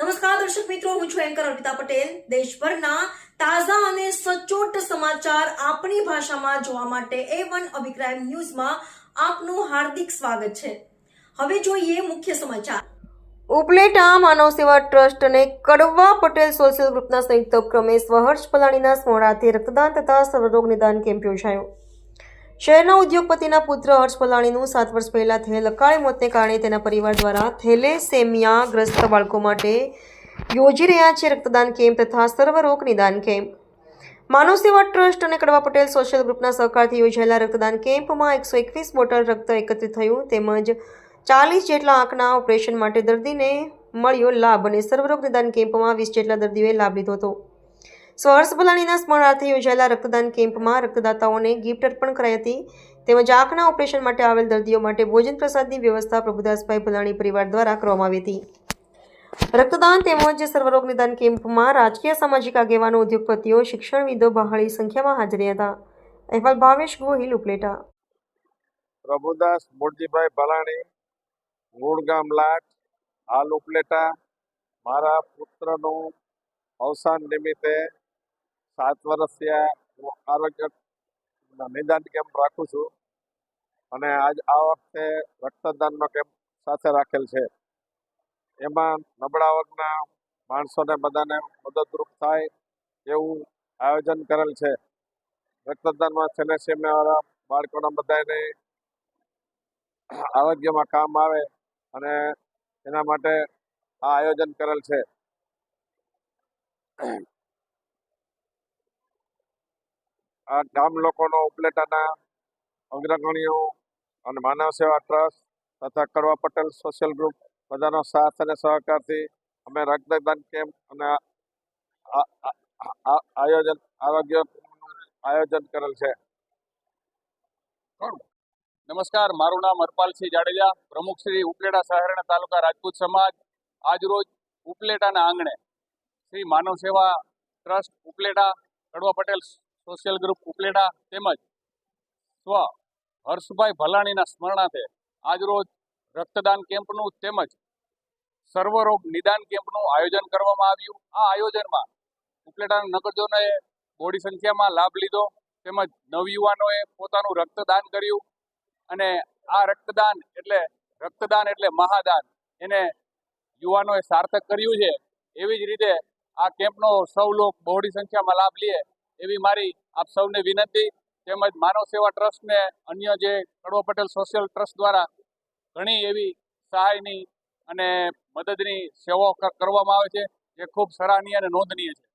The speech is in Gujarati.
નમસ્કાર, દર્શક મિત્રો, હું છું એન્કર અર્પિતા પટેલ. દેશભરના તાજા અને સચોટ સમાચાર આપણી ભાષામાં જોવા માટે એ વન અભિપ્રાય ન્યૂઝમાં આપનું હાર્દિક સ્વાગત છે. હવે જોઈએ મુખ્ય સમાચાર. ઉપલેટા માનવ સેવા ટ્રસ્ટ અને કડવા પટેલ સોશિયલ ગ્રુપના સંયુક્ત ઉપક્રમે સ્વહર્ષ પલાણીના સ્મરણાર્થે રક્તદાન તથા સર્વરોગ નિદાન કેમ્પ યોજાયો. શહેરના ઉદ્યોગપતિના પુત્ર હર્ષ પલાણીનું સાત વર્ષ પહેલા થયેલ અકાળે મોતને કારણે તેના પરિવાર દ્વારા થેલેસેમિયા ગ્રસ્ત બાળકો માટે યોજી રહ્યા છે રક્તદાન કેમ્પ તથા સર્વરોગ નિદાન કેમ્પ. માનવ સેવા ટ્રસ્ટ અને કડવા પટેલ સોશિયલ ગ્રુપના સહકારથી યોજાયેલા રક્તદાન કેમ્પમાં એકસો એકવીસ બોટલ રક્ત એકત્રિત થયું તેમજ ચાલીસ જેટલા આંખના ઓપરેશન માટે દર્દીને મળ્યો લાભ અને સર્વરોગ નિદાન કેમ્પમાં વીસ જેટલા દર્દીઓએ લાભ લીધો હતો. સ્વહર્ષ ભલાણીના સ્મરણાર્થે યોજાયેલા રક્તદાન કેમ્પમાં રક્તદાતાઓને ગિફ્ટ અર્પણ કરાઈ હતી. તેમજ આંખના ઓપરેશન માટે આવેલ દર્દીઓ માટે ભોજન પ્રસાદની વ્યવસ્થા પ્રભુદાસભાઈ ભલાણી પરિવાર દ્વારા કરવામાં આવી હતી. રક્તદાન તેમજ સર્વરોગ નિદાન કેમ્પમાં રાજકીય સામાજિક આગેવાનો, ઉદ્યોગપતિઓ, શિક્ષણવિદો બહાળી સંખ્યામાં હાજર હતા. અહેવાલ ભાવેશ ગોહિલ, ઉપલેટા. પ્રભુદાસ મૂળજીભાઈ ભલાણી મૂળ ગામ લાટ, હાલ ઉપલેટા. મારા પુત્રનું અવસાન નિમિત્તે સાત વર્ષ થયા હું આરોગ્ય નિદાન કેમ્પ રાખું છું અને આજ આ વખતે રક્તદાનનો કેમ્પ સાથે રાખેલ છે. એમાં નબળા વર્ગના માણસોને બધાને મદદરૂપ થાય એવું આયોજન કરેલ છે. રક્તદાનમાં થેલેસેમિયાવાળા બાળકોના બધાને આરોગ્યમાં કામ આવે અને એના માટે આ આયોજન કરેલ છે. આ ગામ લોકોનો ઉપલેટાના અગ્રગણીઓ અને માનવ સેવા ટ્રસ્ટ તથા કડવા પટેલ સોશિયલ ગ્રુપ બધાનો સાથ અને સહકારથી અમે રક્તદાન કેમ્પ અને આયોજન, આરોગ્ય આયોજન કરેલ છે. નમસ્કાર, મારું નામ હરપાલસિંહ જાડેજા, પ્રમુખ શ્રી ઉપલેટા શહેરના તાલુકા રાજપૂત સમાજ. આજરોજ ઉપલેટાના આંગણે શ્રી માનવ સેવા ટ્રસ્ટ ઉપલેટા કડવા પટેલ સોશિયલ ગ્રુપ ઉપલેટા તેમજ સ્વ હર્ષભાઈ ભલાણીના સ્મરણાર્થે આજરોજ રક્તદાન કેમ્પનું તેમજ સર્વરોગ નિદાન કેમ્પનું આયોજન કરવામાં આવ્યું. આ આયોજનમાં ઉપલેટાના નગરજનોએ બોડી સંખ્યામાં લાભ લીધો. તેમજ નવયુવાનોએ પોતાનું રક્તદાન કર્યું અને આ રક્તદાન એટલે રક્તદાન એટલે મહાદાન. એને યુવાનોએ સાર્થક કર્યું છે. એવી જ રીતે આ કેમ્પનો સૌ લોક બહોળી સંખ્યામાં લાભ લે એવી મારી આપ સૌને વિનંતી તેમજ માનવ સેવા ટ્રસ્ટને અન્ય જે કડવો પટેલ સોશિયલ ટ્રસ્ટ દ્વારા ઘણી એવી સહાયની અને મદદની સેવાઓ કરવામાં આવે છે, જે ખૂબ સરાહનીય અને નોંધનીય છે.